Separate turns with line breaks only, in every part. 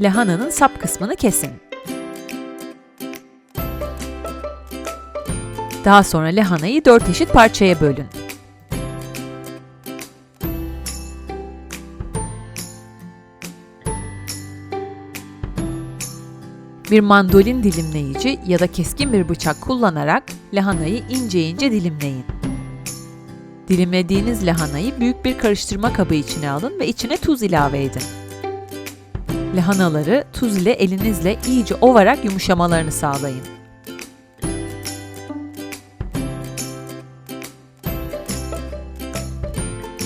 Lahananın sap kısmını kesin. Daha sonra lahanayı 4 eşit parçaya bölün. Bir mandolin dilimleyici ya da keskin bir bıçak kullanarak lahanayı ince ince dilimleyin. Dilimlediğiniz lahanayı büyük bir karıştırma kabı içine alın ve içine tuz ilave edin. Lahanaları tuz ile elinizle iyice ovarak yumuşamalarını sağlayın.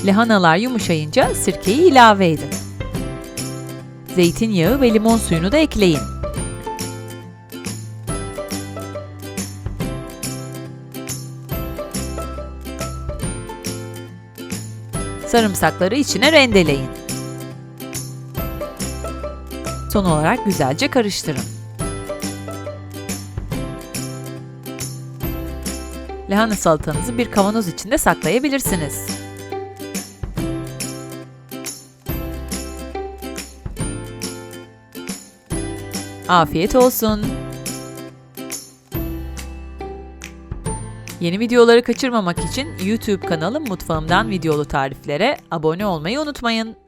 Lahanalar yumuşayınca sirkeyi ilave edin. Zeytinyağı ve limon suyunu da ekleyin. Sarımsakları içine rendeleyin. Son olarak güzelce karıştırın. Lahana salatanızı bir kavanoz içinde saklayabilirsiniz. Afiyet olsun. Yeni videoları kaçırmamak için YouTube kanalım Mutfağımdan videolu tariflere abone olmayı unutmayın.